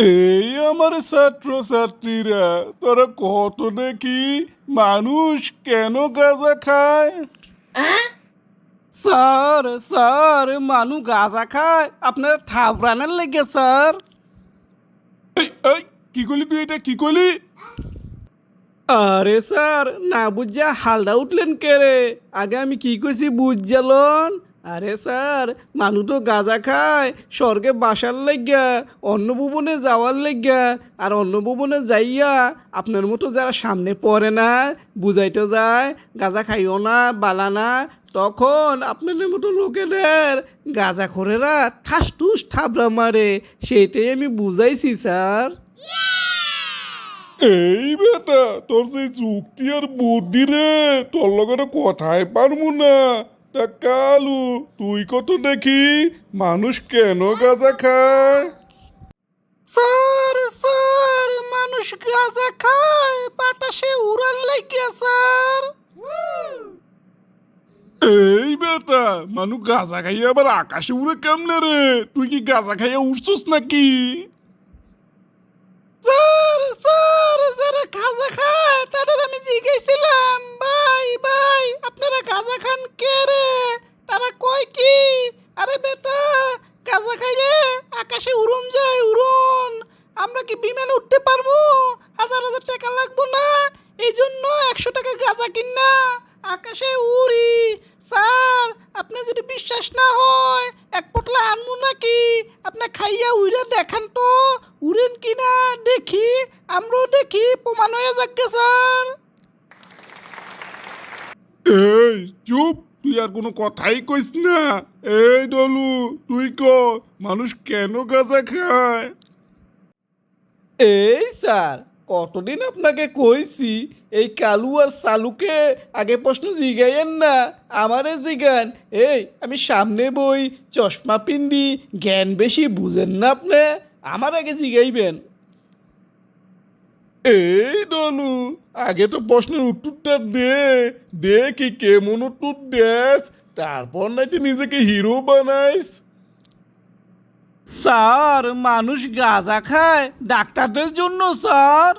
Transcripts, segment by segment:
এই আমার ছাত্র ছাত্রীরা তোরা কত দেখি মানুষ কেন গাঁজা খায়? স্যার স্যার মানু গাঁজা খায়? আপনার থাবরানের লেগে স্যার। কি করলি তুই এটা? কি করলি? আরে স্যার না বুঝা হালদা উঠলেন কে রে? আগে আমি কি কইছি বুঝজালন আরে স্যার, মানু তো গাঁজা খায়, স্বর্গে বাসার লেগা অন্য ভুবনে যাওয়ার লেগা আর অন্য ভুবনে যাইয়া আপনার মতো যারা সামনে পড়ে না, বুঝাইতে যায়, গাঁজা খাইও না, বালা না, তখন আপনাদের মতো লোকেদের গাঁজা খোরেরা ঠাস ঠুস ঠাবরা মারে, সেইটাই আমি বুঝাইছি, স্যার। এই বেটা, তোর সেই চুক্তি আর বুদ্ধি রে, তোর লগে কথাই পারব না। তা কালু তুই কত দেখি? মানুষ কেন গাঁজা খায়? স্যার স্যার মানুষ গাঁজা খায়। বাতাসে উড়ার লাগিয়া স্যার। এই বেটা মানুষ গাঁজা খাইয়া আবার আকাশে উড়ে কেমনে রে। তুই কি গাঁজা খাইয়া উঠছস নাকি স্যার স্যার যারা গাঁজা খায় তাদের আমি জিজ্ঞাসিলাম ভাই ভাই আপনারা গাঁজা খান কে রে তারা কয় কি আরে বেটা গাঁজা খাইলে আকাশে উড়ন যায় উড়ন আমরা কি বিমানে উঠতে পারব? হাজার হাজার টাকা লাগবো না? এই জন্য একশো টাকা গাঁজা কিনা। আকাশে উড়ি। স্যার, আপনি যদি বিশ্বাস না হয়, এক পোটলা আনব নাকি? আপনি খাইয়া উড়ে দেখান তো। উড়েন কিনা? দেখি। আমরাও দেখি। প্রমাণ হয়ে যাচ্ছে স্যার। এই, চুপ। তুই আর কোনো কথাই কইস না। এই, ডলু, তুই ক মানুষ কেন গাঁজা খায়? এই স্যার, কতদিন আপনাকে কইছি, এই কালু আর সালুকে আগে প্রশ্ন জিগাইয়েন না, আমারে জিগান। এই, আমি সামনে বই, চশমা পিন্দি, জ্ঞান বেশি বুঝেন না আপনি, আমার আগে জিগাইবেন। এই ডলু আগে তো প্রশ্নের উত্তরটা দে দে কি কেমন উত্তর দেস, তারপর নাকি নিজেকে হিরো বানাইস। স্যার মানুষ গাঁজা খায়। ডাক্তারদের জন্য স্যার।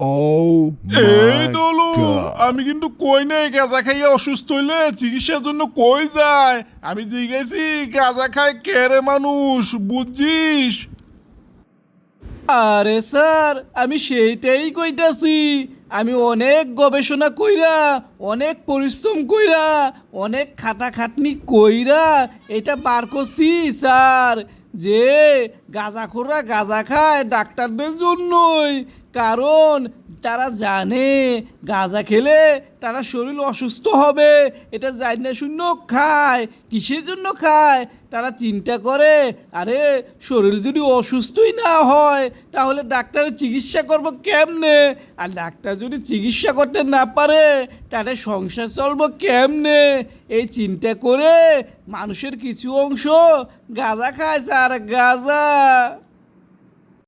Oh এই আমি কিন্তু কই নাই গাঁজা খাইয়া অসুস্থ হইলে চিকিৎসার জন্য কই যায়? আমি জিজ্ঞাসি গাঁজা খায় কেরে মানুষ বুঝছিস? আরে স্যার আমি সেইটাই কইতাছি। আমি অনেক গবেষণা কইরা, অনেক পরিশ্রম কইরা, অনেক খাটাখাটনি কইরা এটা বার করছি, স্যার। যে গাঁজাখোররা গাঁজা খায় ডাক্তারদের জন্যই। কারণ তারা জানে, গাঁজা খেলে তারা শরীর অসুস্থ হবে। এটা জানি না শূন্য খায়, কিসের জন্য খায়? তারা চিন্তা করে, আরে, শরীর যদি অসুস্থই না হয়, তাহলে ডাক্তারের চিকিৎসা করব কেমনে? আর ডাক্তার যদি চিকিৎসা করতে না পারে তাহলে সংসার চলবো কেমনে? এই চিন্তা করে মানুষের কিছু অংশ গাঁজা খায়, স্যার, গাঁজা।